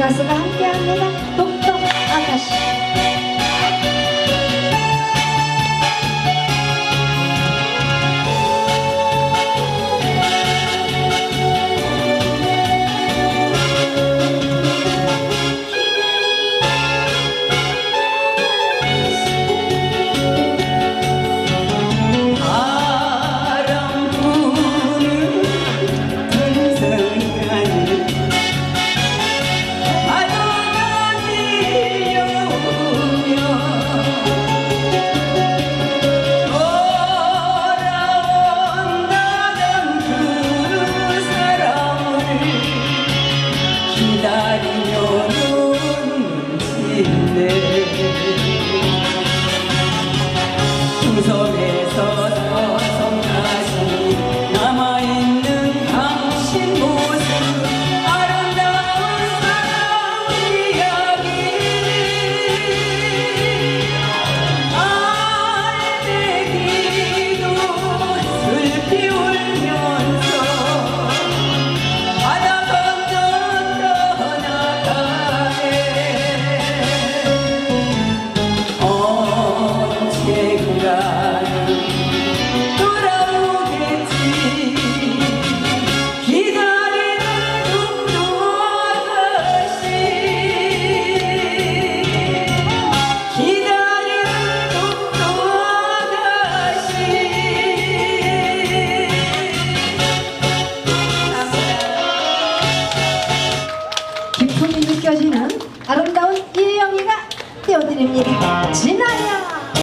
がスバンってあんねだ 돼 풍선 띄워드립니다. 진아야!